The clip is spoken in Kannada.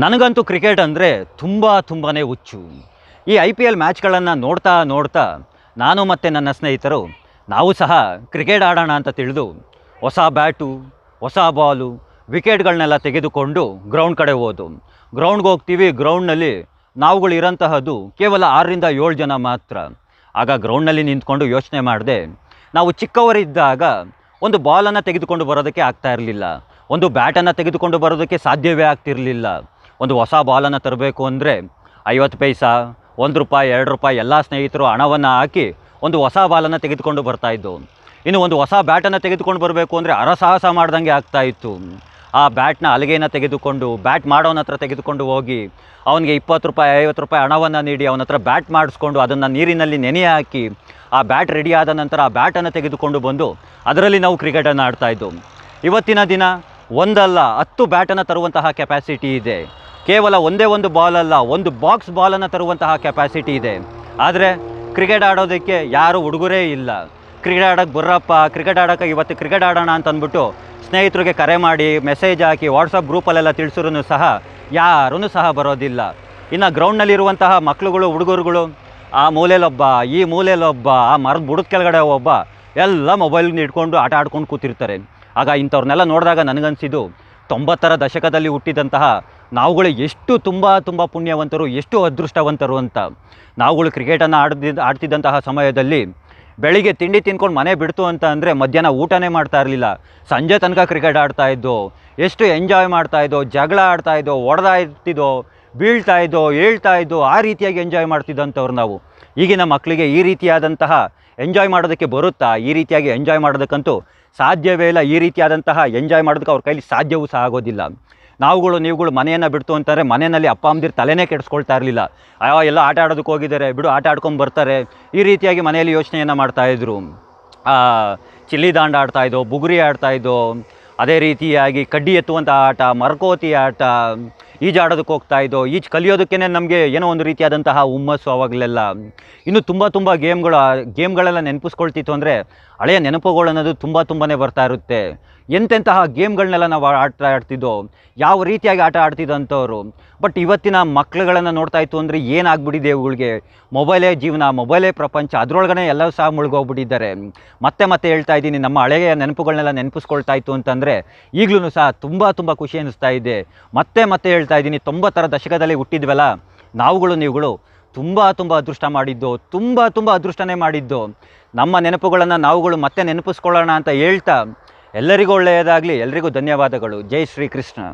ನನಗಂತೂ ಕ್ರಿಕೆಟ್ ಅಂದರೆ ತುಂಬ ತುಂಬಾ ಹುಚ್ಚು. ಈ ಐ ಪಿ ಎಲ್ ಮ್ಯಾಚ್ಗಳನ್ನು ನೋಡ್ತಾ ನೋಡ್ತಾ ನಾನು ಮತ್ತು ನನ್ನ ಸ್ನೇಹಿತರು, ನಾವು ಸಹ ಕ್ರಿಕೆಟ್ ಆಡೋಣ ಅಂತ ತಿಳಿದು ಹೊಸ ಬ್ಯಾಟು, ಹೊಸ ಬಾಲು, ವಿಕೆಟ್ಗಳನ್ನೆಲ್ಲ ತೆಗೆದುಕೊಂಡು ಗ್ರೌಂಡ್ ಕಡೆ ಹೋದು. ಗ್ರೌಂಡ್ಗೆ ಹೋಗ್ತೀವಿ, ಗ್ರೌಂಡ್ನಲ್ಲಿ ನಾವುಗಳು ಇರೋಂತಹದ್ದು ಕೇವಲ ಆರರಿಂದ ಏಳು ಜನ ಮಾತ್ರ. ಆಗ ಗ್ರೌಂಡ್ನಲ್ಲಿ ನಿಂತ್ಕೊಂಡು ಯೋಚನೆ ಮಾಡಿದೆ, ನಾವು ಚಿಕ್ಕವರಿದ್ದಾಗ ಒಂದು ಬಾಲನ್ನು ತೆಗೆದುಕೊಂಡು ಬರೋದಕ್ಕೆ ಆಗ್ತಾ ಇರಲಿಲ್ಲ. ಒಂದು ಬ್ಯಾಟನ್ನು ತೆಗೆದುಕೊಂಡು ಬರೋದಕ್ಕೆ ಸಾಧ್ಯವೇ ಆಗ್ತಿರಲಿಲ್ಲ. ಒಂದು ಹೊಸ ಬಾಲನ್ನು ತರಬೇಕು ಅಂದರೆ ಐವತ್ತು ಪೈಸಾ, ಒಂದು ರೂಪಾಯಿ, ಎರಡು ರೂಪಾಯಿ, ಎಲ್ಲ ಸ್ನೇಹಿತರು ಹಣವನ್ನು ಹಾಕಿ ಒಂದು ಹೊಸ ಬಾಲನ್ನು ತೆಗೆದುಕೊಂಡು ಬರ್ತಾಯಿದ್ದು ಇನ್ನು ಒಂದು ಹೊಸ ಬ್ಯಾಟನ್ನು ತೆಗೆದುಕೊಂಡು ಬರಬೇಕು ಅಂದರೆ ಅರಸಾಹಸ ಮಾಡ್ದಂಗೆ ಆಗ್ತಾಯಿತ್ತು ಆ ಬ್ಯಾಟ್ನ ಅಲಿಗೆಯನ್ನು ತೆಗೆದುಕೊಂಡು, ಬ್ಯಾಟ್ ಮಾಡೋನ ಹತ್ರ ತೆಗೆದುಕೊಂಡು ಹೋಗಿ, ಅವನಿಗೆ ಇಪ್ಪತ್ತು ರೂಪಾಯಿ, ಐವತ್ತು ರೂಪಾಯಿ ಹಣವನ್ನು ನೀಡಿ ಅವನ ಹತ್ರ ಬ್ಯಾಟ್ ಮಾಡಿಸ್ಕೊಂಡು ಅದನ್ನು ನೀರಿನಲ್ಲಿ ನೆನೆ ಹಾಕಿ, ಆ ಬ್ಯಾಟ್ ರೆಡಿ ಆದ ನಂತರ ಆ ಬ್ಯಾಟನ್ನು ತೆಗೆದುಕೊಂಡು ಬಂದು ಅದರಲ್ಲಿ ನಾವು ಕ್ರಿಕೆಟನ್ನು ಆಡ್ತಾಯಿದ್ದು ಇವತ್ತಿನ ದಿನ ಒಂದಲ್ಲ, ಹತ್ತು ಬ್ಯಾಟನ್ನು ತರುವಂತಹ ಕೆಪಾಸಿಟಿ ಇದೆ. ಕೇವಲ ಒಂದೇ ಒಂದು ಬಾಲ್ ಅಲ್ಲ, ಒಂದು ಬಾಕ್ಸ್ ಬಾಲನ್ನು ತರುವಂತಹ ಕೆಪಾಸಿಟಿ ಇದೆ. ಆದರೆ ಕ್ರಿಕೆಟ್ ಆಡೋದಕ್ಕೆ ಯಾರು ಹುಡುಗರೇ ಇಲ್ಲ. ಕ್ರಿಕೆಟ್ ಆಡೋಕ್ಕೆ ಬರ್ರಪ್ಪ ಕ್ರಿಕೆಟ್ ಆಡೋಕ್ಕೆ ಇವತ್ತು ಕ್ರಿಕೆಟ್ ಆಡೋಣ ಅಂತ ಅಂದ್ಬಿಟ್ಟು ಸ್ನೇಹಿತರಿಗೆ ಕರೆ ಮಾಡಿ ಮೆಸೇಜ್ ಹಾಕಿ ವಾಟ್ಸಪ್ ಗ್ರೂಪಲ್ಲೆಲ್ಲ ತಿಳಿಸಿದ್ರು ಸಹ ಯಾರೂ ಸಹ ಬರೋದಿಲ್ಲ. ಇನ್ನು ಗ್ರೌಂಡ್ನಲ್ಲಿರುವಂತಹ ಮಕ್ಕಳುಗಳು ಹುಡುಗರುಗಳು, ಆ ಮೂಲೆಯಲ್ಲೊಬ್ಬ ಈ ಮೂಲೆಯಲ್ಲೊಬ್ಬ ಆ ಮರದ ಬುಡದ ಕೆಳಗಡೆ ಒಬ್ಬ, ಎಲ್ಲ ಮೊಬೈಲ್ನ ಇಟ್ಕೊಂಡು ಆಟ ಆಡ್ಕೊಂಡು ಕೂತಿರ್ತಾರೆ. ಆಗ ಇಂಥವ್ರನ್ನೆಲ್ಲ ನೋಡಿದಾಗ ನನಗನ್ಸಿದ್ದು ತೊಂಬತ್ತರ ದಶಕದಲ್ಲಿ ಹುಟ್ಟಿದಂತಹ ನಾವುಗಳು ಎಷ್ಟು ತುಂಬ ತುಂಬ ಪುಣ್ಯವಂತರು, ಎಷ್ಟು ಅದೃಷ್ಟವಂತರು ಅಂತ. ನಾವುಗಳು ಕ್ರಿಕೆಟನ್ನು ಆಡ್ದಿದ್ದ ಆಡ್ತಿದ್ದಂತಹ ಸಮಯದಲ್ಲಿ ಬೆಳಿಗ್ಗೆ ತಿಂಡಿ ತಿನ್ಕೊಂಡು ಮನೆ ಬಿಡ್ತು ಅಂತ ಅಂದರೆ ಮಧ್ಯಾಹ್ನ ಊಟನೇ ಮಾಡ್ತಾ ಇರಲಿಲ್ಲ. ಸಂಜೆ ತನಕ ಕ್ರಿಕೆಟ್ ಆಡ್ತಾ ಇದ್ದೋ, ಎಷ್ಟು ಎಂಜಾಯ್ ಮಾಡ್ತಾ ಇದ್ದೋ, ಜಗಳ ಆಡ್ತಾ ಇದ್ದೋ ಹೊಡೆದಾ ಇರ್ತಿದ್ದೋ, ಬೀಳ್ತಾ ಇದ್ದೋ ಹೇಳ್ತಾ ಇದ್ದೋ, ಆ ರೀತಿಯಾಗಿ ಎಂಜಾಯ್ ಮಾಡ್ತಿದ್ದಂಥವ್ರು ನಾವು. ಈಗಿನ ಮಕ್ಕಳಿಗೆ ಈ ರೀತಿಯಾದಂತಹ ಎಂಜಾಯ್ ಮಾಡೋದಕ್ಕೆ ಬರುತ್ತಾ? ಈ ರೀತಿಯಾಗಿ ಎಂಜಾಯ್ ಮಾಡೋದಕ್ಕಂತೂ ಸಾಧ್ಯವೇ ಇಲ್ಲ. ಈ ರೀತಿಯಾದಂತಹ ಎಂಜಾಯ್ ಮಾಡೋದಕ್ಕೆ ಅವ್ರ ಕೈಲಿ ಸಾಧ್ಯವೂ ಸಹ ಆಗೋದಿಲ್ಲ. ನಾವುಗಳು ನೀವುಗಳು ಮನೆಯನ್ನು ಬಿಡ್ತು ಅಂತಾರೆ, ಮನೆಯಲ್ಲಿ ಅಪ್ಪ, ಅಮ್ಮದಿರು ತಲೆನೇ ಕೆಡಿಸ್ಕೊಳ್ತಾ ಇರಲಿಲ್ಲ. ಅಯ್ಯೋ, ಎಲ್ಲ ಆಟ ಆಡೋದಕ್ಕೆ ಹೋಗಿದ್ದಾರೆ, ಬಿಡು, ಆಟ ಆಡ್ಕೊಂಡು ಬರ್ತಾರೆ. ಈ ರೀತಿಯಾಗಿ ಮನೆಯಲ್ಲಿ ಯೋಚನೆಯನ್ನು ಮಾಡ್ತಾಯಿದ್ರು ಚಿಲ್ಲಿ ದಾಂಡ ಆಡ್ತಾಯಿದ್ದೋ ಬುಗುರಿ ಆಡ್ತಾಯಿದ್ದೋ ಅದೇ ರೀತಿಯಾಗಿ ಕಡ್ಡಿ ಎತ್ತುವಂಥ ಆಟ, ಮರಕೋತಿ ಆಟ ಈಜಾಡೋದಕ್ಕೆ ಹೋಗ್ತಾ ಇದ್ದೋ ಈಜು ಕಲಿಯೋದಕ್ಕೇ ನಮಗೆ ಏನೋ ಒಂದು ರೀತಿಯಾದಂತಹ ಹುಮ್ಮಸ್ಸು ಅವಾಗಲೆಲ್ಲ. ಇನ್ನು ತುಂಬ ತುಂಬ ಗೇಮ್ಗಳು ಗೇಮ್ಗಳೆಲ್ಲ ನೆನಪಿಸ್ಕೊಳ್ತಿತ್ತು ಅಂದರೆ ಹಳೆಯ ನೆನಪುಗಳು ಅನ್ನೋದು ತುಂಬ ತುಂಬಾ ಬರ್ತಾ ಇರುತ್ತೆ. ಎಂತೆಂತಹ ಗೇಮ್ಗಳನ್ನೆಲ್ಲ ನಾವು ಆಟ ಆಡ್ತಿದ್ದೋ ಯಾವ ರೀತಿಯಾಗಿ ಆಟ ಆಡ್ತಿದ್ದಂಥವ್ರು ಬಟ್ ಇವತ್ತಿನ ಮಕ್ಳುಗಳನ್ನು ನೋಡ್ತಾ ಇತ್ತು ಅಂದರೆ ಏನಾಗ್ಬಿಟ್ಟಿದೆ ಇವುಗಳಿಗೆ? ಮೊಬೈಲೇ ಜೀವನ, ಮೊಬೈಲೇ ಪ್ರಪಂಚ. ಅದರೊಳಗಡೆ ಎಲ್ಲರೂ ಸಹ ಮುಳುಗೋಗ್ಬಿಟ್ಟಿದ್ದಾರೆ. ಮತ್ತೆ ಮತ್ತೆ ಹೇಳ್ತಾ ಇದ್ದೀನಿ, ನಮ್ಮ ಹಳೆಯ ನೆನಪುಗಳನ್ನೆಲ್ಲ ನೆನಪಿಸ್ಕೊಳ್ತಾ ಇತ್ತು ಅಂತಂದರೆ ಈಗಲೂ ಸಹ ತುಂಬ ತುಂಬ ಖುಷಿ ಅನ್ನಿಸ್ತಾ ಇದೆ. ಮತ್ತೆ ಮತ್ತೆ ಹೇಳ್ತಾ ಇದ್ದೀನಿ, ತೊಂಬತ್ತರ ದಶಕದಲ್ಲಿ ಹುಟ್ಟಿದ್ವಲ್ಲ, ನಾವುಗಳು ನೀವುಗಳು ತುಂಬ ತುಂಬ ಅದೃಷ್ಟ ಮಾಡಿದ್ದು, ತುಂಬ ತುಂಬ ಅದೃಷ್ಟನೇ ಮಾಡಿದ್ದು, ನಮ್ಮ ನೆನಪುಗಳನ್ನು ನಾವುಗಳು ಮತ್ತೆ ನೆನಪಿಸ್ಕೊಳ್ಳೋಣ ಅಂತ ಹೇಳ್ತಾ ಎಲ್ಲರಿಗೂ ಒಳ್ಳೆಯದಾಗಲಿ ಎಲ್ರಿಗೂ ಧನ್ಯವಾದಗಳು. ಜೈ ಶ್ರೀ ಕೃಷ್ಣ